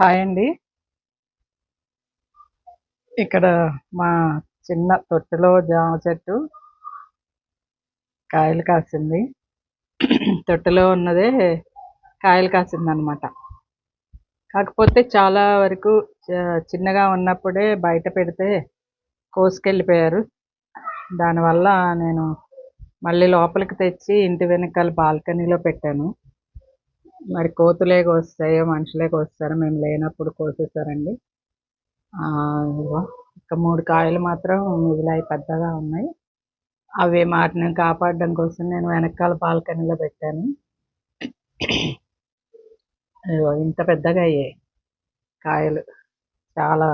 Hi అండి. ఇక్కడ మా చిన్న తొట్టెలో జామ చెట్టు కాయలు కాసింది. తొట్టెలో ఉన్నదే కాయలు కాసింది అనమాట కాకపోతే చాలా వరకు చిన్నగా ఉన్నప్పుడే బయట పెడితే కోసుకెళ్ళిపోయారు. దానివల్ల నేను మళ్ళీ లోపలికి తెచ్చి ఇంటి వెనకాల బాల్కనీలో పెట్టాను. మరి కోతులే కోస్తాయో మనుషులే కోస్తారో మేము లేనప్పుడు కోసేసారండి ఆ, ఒక మూడు కాయలు మాత్రం మిగిలాయి పెద్దగా ఉన్నాయి. అవి వాటిని కాపాడడం కోసం నేను వెనకాల బాల్కనీలో పెట్టాను. ఇంత పెద్దగా అయ్యాయి కాయలు. చాలా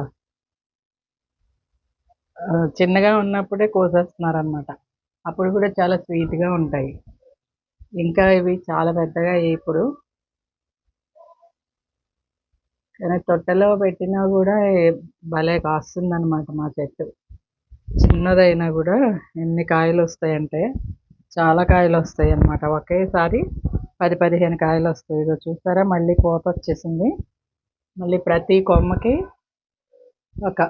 చిన్నగా ఉన్నప్పుడే కోసేస్తున్నారు అనమాట అప్పుడు కూడా చాలా స్వీట్గా ఉంటాయి. ఇంకా ఇవి చాలా పెద్దగా అయ్యాయి ఇప్పుడు. కానీ తొట్టెలో పెట్టినా కూడా భలే కాస్తుంది అనమాట మా చెట్టు. చిన్నదైనా కూడా ఎన్ని కాయలు వస్తాయంటే చాలా కాయలు వస్తాయి అన్నమాట ఒకేసారి పది పదిహేను కాయలు వస్తాయి. ఇదో చూసారా? మళ్ళీ కోత వచ్చేసింది. మళ్ళీ ప్రతి కొమ్మకి ఒక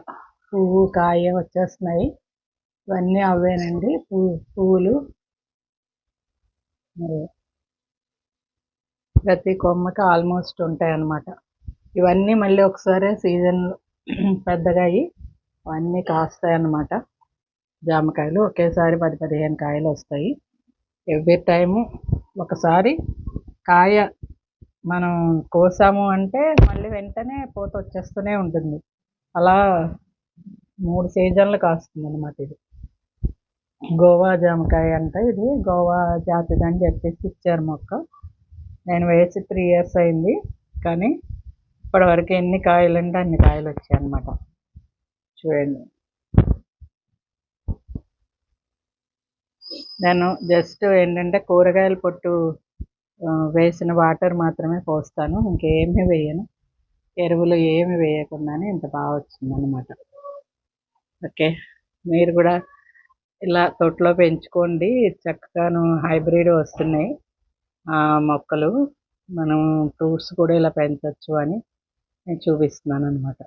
పువ్వు కాయ వచ్చేస్తున్నాయి. ఇవన్నీ అవేనండి పువ్వు పువ్వులు. ప్రతి కొమ్మకి ఆల్మోస్ట్ ఉంటాయి అన్నమాట ఇవన్నీ మళ్ళీ ఒకసారి సీజన్ పెద్దగా అయ్యి అవన్నీ కాస్తాయి అన్నమాట జామకాయలు ఒకేసారి పది పదిహేను కాయలు వస్తాయి. ఎవ్రీ టైము ఒకసారి కాయ మనం కోసాము అంటే మళ్ళీ వెంటనే పూత వచ్చేస్తూనే ఉంటుంది. అలా మూడు సీజన్లు కాస్తుంది అనమాట ఇది. గోవా జామకాయ అంటే ఇది. గోవా జాతిది అని చెప్పేసి ఇచ్చారు మొక్క. నేను వేసి త్రీ ఇయర్స్ అయింది. కానీ ఇప్పటివరకు ఎన్ని కాయలు అంటే అన్ని కాయలు వచ్చాయి అన్నమాట చూడండి. నేను జస్ట్ ఏంటంటే కూరగాయల పొట్టు వేసిన వాటర్ మాత్రమే పోస్తాను. ఇంకేమీ వేయను. ఎరువులు ఏమి వేయకుండానే ఇంత బాగా వచ్చిందనమాట ఓకే. మీరు కూడా ఇలా తోటలో పెంచుకోండి. చక్కగాను హైబ్రిడ్ వస్తున్నాయి. ఆ మొక్కలు. మనం ఫ్రూట్స్ కూడా ఇలా పెంచవచ్చు అని నేను చూపిస్తున్నాను అనమాట